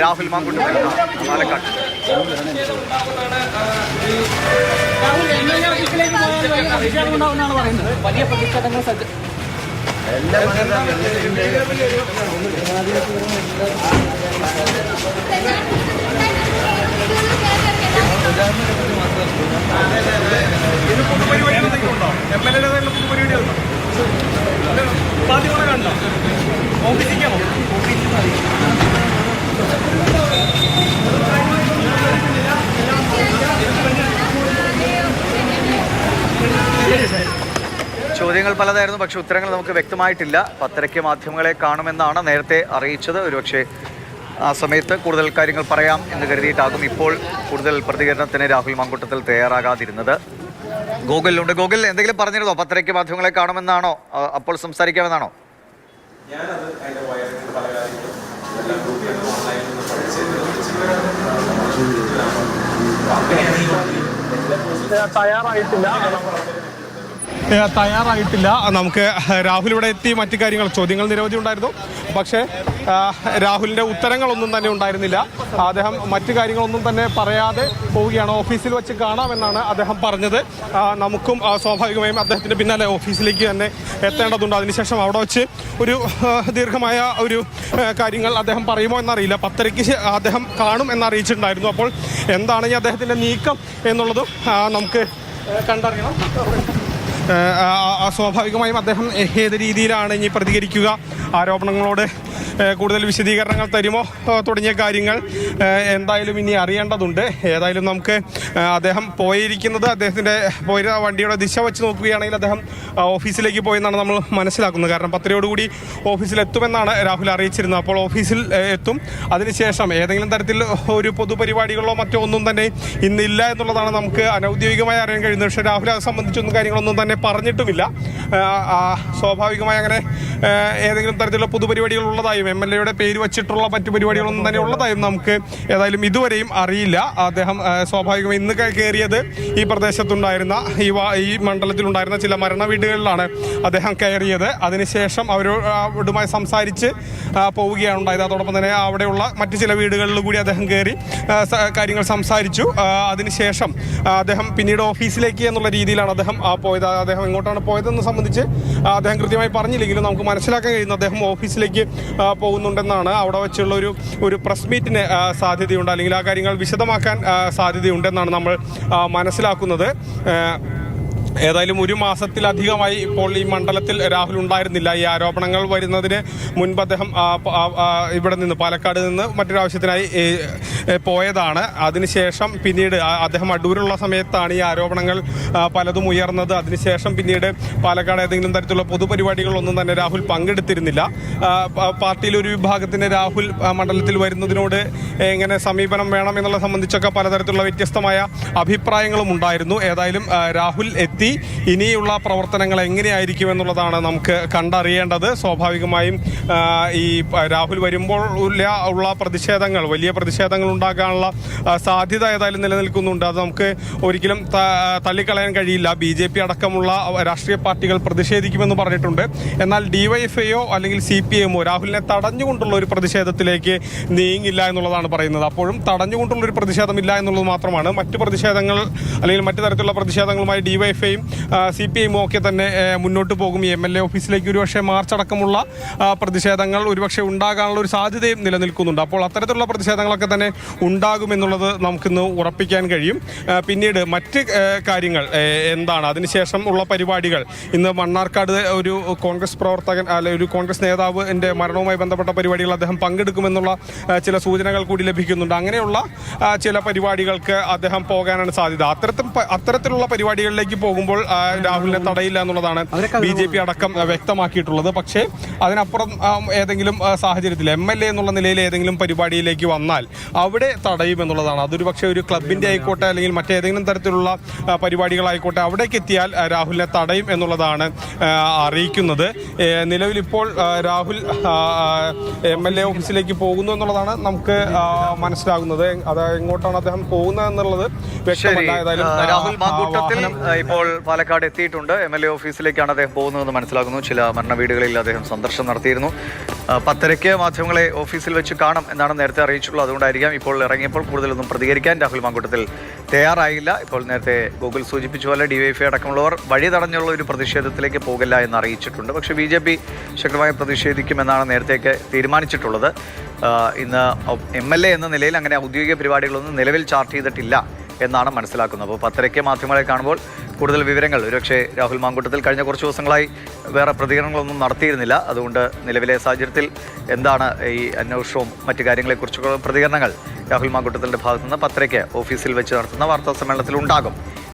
രാഹുൽ മാങ്കുട്ടത്തിൽ പാലക്കാട്. വലിയ പൊതുപരിപാടി എന്തെങ്കിലും ഉണ്ടോ എം എൽ എ പൊതുപരിപാടി ഉണ്ടോ മാധ്യമങ്ങളെ കണ്ടോ? ഓഫീസിലേക്കാണോ ചോദ്യങ്ങൾ പലതായിരുന്നു പക്ഷെ ഉത്തരങ്ങൾ നമുക്ക് വ്യക്തമായിട്ടില്ല. പത്തരയ്ക്ക് മാധ്യമങ്ങളെ കാണുമെന്നാണ് നേരത്തെ അറിയിച്ചത്. ഒരുപക്ഷെ ആ സമയത്ത് കൂടുതൽ കാര്യങ്ങൾ പറയാം എന്ന് കരുതിയിട്ടാകും ഇപ്പോൾ കൂടുതൽ പ്രതികരണത്തിന് രാഹുൽ മങ്കുട്ടത്തിൽ തയ്യാറാകാതിരുന്നത്. ഗൂഗിളിലുണ്ട് ഗൂഗിൾ എന്തെങ്കിലും പറഞ്ഞിരുന്നോ? പത്തരയ്ക്ക് മാധ്യമങ്ങളെ കാണുമെന്നാണോ? അപ്പോൾ സംസാരിക്കാമെന്നാണോ? തയ്യാറായിട്ടില്ല ഏ, തയ്യാറായിട്ടില്ല. നമുക്ക് രാഹുൽ ഇവിടെ എത്തി മറ്റു കാര്യങ്ങൾ ചോദ്യങ്ങൾ നിരവധി ഉണ്ടായിരുന്നു. പക്ഷേ രാഹുലിന്റെ ഉത്തരങ്ങളൊന്നും തന്നെ ഉണ്ടായിരുന്നില്ല. അദ്ദേഹം മറ്റു കാര്യങ്ങളൊന്നും തന്നെ പറയാതെ പോവുകയാണ്. ഓഫീസിൽ വെച്ച് കാണാമെന്നാണ് അദ്ദേഹം പറഞ്ഞത്. നമുക്കും സ്വാഭാവികമായും അദ്ദേഹത്തിന്റെ പിന്നാലെ ഓഫീസിലേക്ക് തന്നെ എത്തേണ്ടതുണ്ട്. അതിനുശേഷം അവിടെ വെച്ച് ഒരു ദീർഘമായ ഒരു കാര്യങ്ങൾ അദ്ദേഹം പറയുമോ എന്നറിയില്ല. പത്തരയ്ക്ക് അദ്ദേഹം കാണും എന്നറിയിച്ചിട്ടുണ്ടായിരുന്നു. അപ്പോൾ എന്താണ് ഈ അദ്ദേഹത്തിന്റെ നീക്കം എന്നുള്ളതും നമുക്ക് കണ്ടറിയണം. സ്വാഭാവികമായും അദ്ദേഹം ഏത് രീതിയിലാണ് ഇനി പ്രതികരിക്കുക? ആരോപണങ്ങളോട് കൂടുതൽ വിശദീകരണങ്ങൾ തരുമോ? തുടങ്ങിയ കാര്യങ്ങൾ എന്തായാലും ഇനി അറിയേണ്ടതുണ്ട്. ഏതായാലും നമുക്ക് അദ്ദേഹം പോയിരിക്കുന്നത് അദ്ദേഹത്തിന്റെ പോയ വണ്ടിയുടെ ദിശ വെച്ച് നോക്കുകയാണെങ്കിൽ അദ്ദേഹം ഓഫീസിലേക്ക് പോയെന്നാണ് നമ്മൾ മനസ്സിലാക്കുന്നത്. കാരണം പത്തരയോടുകൂടി ഓഫീസിൽ എത്തുമെന്നാണ് രാഹുൽ അറിയിച്ചിരുന്നത്. അപ്പോൾ ഓഫീസിൽ എത്തും. അതിനുശേഷം ഏതെങ്കിലും തരത്തിൽ ഒരു പൊതുപരിപാടികളോ മറ്റോ ഒന്നും തന്നെ ഇന്നില്ല എന്നുള്ളതാണ് നമുക്ക് അനൗദ്യോഗികമായി അറിയാൻ കഴിയുന്നത്. പക്ഷേ രാഹുൽ അത് സംബന്ധിച്ചൊന്നും കാര്യങ്ങളൊന്നും തന്നെ പറഞ്ഞിട്ടുമില്ല. ആ, ആ, സ്വാഭാവികമായി അങ്ങനെ ഏതെങ്കിലും തരത്തിലുള്ള പൊതുപരിപാടികൾ ഉള്ളതായും എം എൽ എയുടെ പേര് വച്ചിട്ടുള്ള മറ്റു പരിപാടികളൊന്നും തന്നെ ഉള്ളതായും നമുക്ക് ഏതായാലും ഇതുവരെയും അറിയില്ല. അദ്ദേഹം സ്വാഭാവികമായി ഇന്ന് കയറിയത് ഈ പ്രദേശത്തുണ്ടായിരുന്ന ഈ ഈ മണ്ഡലത്തിലുണ്ടായിരുന്ന ചില മരണ വീടുകളിലാണ് അദ്ദേഹം കയറിയത്. അതിനുശേഷം അവരോടുമായി സംസാരിച്ച് പോവുകയാണ് ഉണ്ടായത്. അതോടൊപ്പം തന്നെ അവിടെയുള്ള മറ്റു ചില വീടുകളിൽ കൂടി അദ്ദേഹം കയറി കാര്യങ്ങൾ സംസാരിച്ചു. അതിനുശേഷം അദ്ദേഹം പിന്നീട് ഓഫീസിലേക്ക് എന്നുള്ള രീതിയിലാണ് അദ്ദേഹം പോയത്. അദ്ദേഹം എങ്ങോട്ടാണ് പോയതെന്ന് സംബന്ധിച്ച് അദ്ദേഹം കൃത്യമായി പറഞ്ഞില്ലെങ്കിലും നമുക്ക് മനസ്സിലാക്കാൻ കഴിയുന്നത് അദ്ദേഹം ഓഫീസിലേക്ക് പോകുന്നുണ്ടെന്നാണ്. അവിടെ വെച്ചുള്ള ഒരു ഒരു പ്രസ് മീറ്റിന് സാധ്യതയുണ്ട്. അല്ലെങ്കിൽ ആ കാര്യങ്ങൾ വിശദമാക്കാൻ സാധ്യതയുണ്ടെന്നാണ് നമ്മൾ മനസ്സിലാക്കുന്നത്. ഏതായാലും ഒരു മാസത്തിലധികമായി ഇപ്പോൾ ഈ മണ്ഡലത്തിൽ രാഹുൽ ഉണ്ടായിരുന്നില്ല. ഈ ആരോപണങ്ങൾ വരുന്നതിന് മുൻപ് അദ്ദേഹം ഇവിടെ നിന്ന് പാലക്കാട് നിന്ന് മറ്റൊരു ആവശ്യത്തിനായി ഏ, ഏ, പോയതാണ്. അതിനുശേഷം പിന്നീട് അദ്ദേഹം അടൂരുള്ള സമയത്താണ് ഈ ആരോപണങ്ങൾ പലതും ഉയർന്നത്. അതിനുശേഷം പിന്നീട് പാലക്കാട് ഏതെങ്കിലും തരത്തിലുള്ള പൊതുപരിപാടികളൊന്നും തന്നെ രാഹുൽ പങ്കെടുത്തിരുന്നില്ല. പാർട്ടിയിൽ ഒരു വിഭാഗത്തിന് രാഹുൽ മണ്ഡലത്തിൽ വരുന്നതിനോട് എങ്ങനെ സമീപനം വേണം എന്നുള്ളത് സംബന്ധിച്ചൊക്കെ പലതരത്തിലുള്ള വ്യത്യസ്തമായ അഭിപ്രായങ്ങളും ഉണ്ടായിരുന്നു. ഏതായാലും രാഹുൽ എത്തി ഇനിയുള്ള പ്രവർത്തനങ്ങൾ എങ്ങനെയായിരിക്കും എന്നുള്ളതാണ് നമുക്ക് കണ്ടറിയേണ്ടത്. സ്വാഭാവികമായും ഈ രാഹുൽ വരുമ്പോൾ ഉള്ള പ്രതിഷേധങ്ങൾ വലിയ പ്രതിഷേധങ്ങൾ ഉണ്ടാകാനുള്ള സാധ്യത ഏതായാലും നിലനിൽക്കുന്നുണ്ട്. അത് നമുക്ക് ഒരിക്കലും തള്ളിക്കളയാൻ കഴിയില്ല. ബി ജെ പി അടക്കമുള്ള രാഷ്ട്രീയ പാർട്ടികൾ പ്രതിഷേധിക്കുമെന്ന് പറഞ്ഞിട്ടുണ്ട്. എന്നാൽ ഡിവൈഎഫ്ഐയോ അല്ലെങ്കിൽ സി പി എമ്മോ രാഹുലിനെ തടഞ്ഞുകൊണ്ടുള്ള ഒരു പ്രതിഷേധത്തിലേക്ക് നീങ്ങില്ല എന്നുള്ളതാണ് പറയുന്നത്. അപ്പോഴും തടഞ്ഞുകൊണ്ടുള്ള ഒരു പ്രതിഷേധമില്ല എന്നുള്ളത് മാത്രമാണ്. മറ്റു പ്രതിഷേധങ്ങൾ അല്ലെങ്കിൽ മറ്റു തരത്തിലുള്ള പ്രതിഷേധങ്ങളുമായി ഡിവൈഎഫ്ഐയും സി പി എമ്മും ഒക്കെ തന്നെ മുന്നോട്ട് പോകും. എം എൽ എ ഓഫീസിലേക്ക് ഒരുപക്ഷെ മാർച്ച് അടക്കമുള്ള പ്രതിഷേധങ്ങൾ ഒരുപക്ഷെ ഉണ്ടാകാനുള്ള ഒരു സാധ്യതയും നിലനിൽക്കുന്നുണ്ട്. അപ്പോൾ അത്തരത്തിലുള്ള പ്രതിഷേധങ്ങളൊക്കെ തന്നെ ഉണ്ടാകുമെന്നുള്ളത് നമുക്കിന്ന് ഉറപ്പിക്കാൻ കഴിയും. പിന്നീട് മറ്റ് കാര്യങ്ങൾ എന്താണ്? അതിനുശേഷം ഉള്ള പരിപാടികൾ. ഇന്ന് മണ്ണാർക്കാട് ഒരു കോൺഗ്രസ് പ്രവർത്തകൻ അല്ലെ ഒരു കോൺഗ്രസ് നേതാവ് എന്റെ മരണവുമായി ബന്ധപ്പെട്ട പരിപാടികൾ അദ്ദേഹം പങ്കെടുക്കുമെന്നുള്ള ചില സൂചനകൾ കൂടി ലഭിക്കുന്നുണ്ട്. അങ്ങനെയുള്ള ചില പരിപാടികൾക്ക് അദ്ദേഹം പോകാനാണ് സാധ്യത. അത്തരത്തിൽ അത്തരത്തിലുള്ള പരിപാടികളിലേക്ക് പോകുമ്പോൾ രാഹുലിനെ തടയില്ല എന്നുള്ളതാണ് ബി ജെ പി അടക്കം വ്യക്തമാക്കിയിട്ടുള്ളത്. പക്ഷേ അതിനപ്പുറം ഏതെങ്കിലും സാഹചര്യത്തിൽ എം എൽ എ എന്നുള്ള നിലയിൽ ഏതെങ്കിലും പരിപാടിയിലേക്ക് വന്നാൽ അവിടെ തടയും എന്നുള്ളതാണ്. അതൊരു പക്ഷേ ഒരു ക്ലബിന്റെ ആയിക്കോട്ടെ അല്ലെങ്കിൽ മറ്റേതെങ്കിലും തരത്തിലുള്ള പരിപാടികളായിക്കോട്ടെ അവിടേക്ക് എത്തിയാൽ രാഹുലിനെ തടയും എന്നുള്ളതാണ് അറിയിക്കുന്നത്. നിലവിലിപ്പോൾ രാഹുൽ എം എൽ എ ഓഫീസിലേക്ക് പോകുന്നു എന്നുള്ളതാണ് നമുക്ക് മനസ്സിലാകുന്നത്. അത് എങ്ങോട്ടാണ് അദ്ദേഹം പോകുന്നത് എന്നുള്ളത് ശരി. രാഹുൽ മാങ്കൂട്ടത്തിൽ ഇപ്പോൾ പാലക്കാട് എത്തിയിട്ടുണ്ട്. എം എൽ എ ഓഫീസിലേക്കാണ് അദ്ദേഹം പോകുന്നതെന്ന് മനസ്സിലാക്കുന്നു ചില മരണ വീടുകളിൽ അദ്ദേഹം സന്ദർശനം നടത്തിയിരുന്നു. പത്തരയ്ക്ക് മാധ്യമങ്ങളെ ഓഫീസിൽ വെച്ച് കാണും എന്നാണ് നേരത്തെ അറിയിച്ചുള്ളത് അതുകൊണ്ടായിരിക്കാം ഇപ്പോൾ ഇറങ്ങിയപ്പോൾ കൂടുതലൊന്നും പ്രതികരിക്കാൻ രാഹുൽ മാങ്കൂട്ടത്തിൽ തയ്യാറായില്ല. ഇപ്പോൾ നേരത്തെ ഗൂഗിൾ സൂചിപ്പിച്ച പോലെ ഡിവൈഎഫ്ഐ അടക്കമുള്ളവർ വഴി തടഞ്ഞുള്ള ഒരു പ്രതിഷേധത്തിലേക്ക് പോകില്ല എന്ന് അറിയിച്ചിട്ടുണ്ട്. പക്ഷേ ബി ജെ പി ശക്തമായി പ്രതിഷേധിക്കുമെന്നാണ് നേരത്തേക്ക് തീരുമാനിച്ചിട്ടുള്ളത്. ഇന്ന് എം എൽ എ എന്ന നിലയിൽ അങ്ങനെ ഔദ്യോഗിക പരിപാടികളൊന്നും നിലവിൽ ചാർട്ട് ചെയ്തിട്ടില്ല. എന്നാണ് മനസ്സിലാക്കുന്നത്. അപ്പോൾ പത്തരയ്ക്ക് മാധ്യമങ്ങളെ കാണുമ്പോൾ കൂടുതൽ വിവരങ്ങൾ. ഒരുപക്ഷെ രാഹുൽ മാങ്കൂട്ടത്തിൽ കഴിഞ്ഞ കുറച്ച് ദിവസങ്ങളായി വേറെ പ്രതികരണങ്ങളൊന്നും നടത്തിയിരുന്നില്ല. അതുകൊണ്ട് നിലവിലെ സാഹചര്യത്തിൽ എന്താണ് ഈ അന്വേഷണവും മറ്റു കാര്യങ്ങളെക്കുറിച്ചുള്ള പ്രതികരണങ്ങൾ രാഹുൽ മാങ്കൂട്ടത്തിന്റെ ഭാഗത്തുനിന്ന് പത്തരയ്ക്ക് ഓഫീസിൽ വെച്ച് നടത്തുന്ന വാർത്താ സമ്മേളനത്തിൽ ഉണ്ടാകും.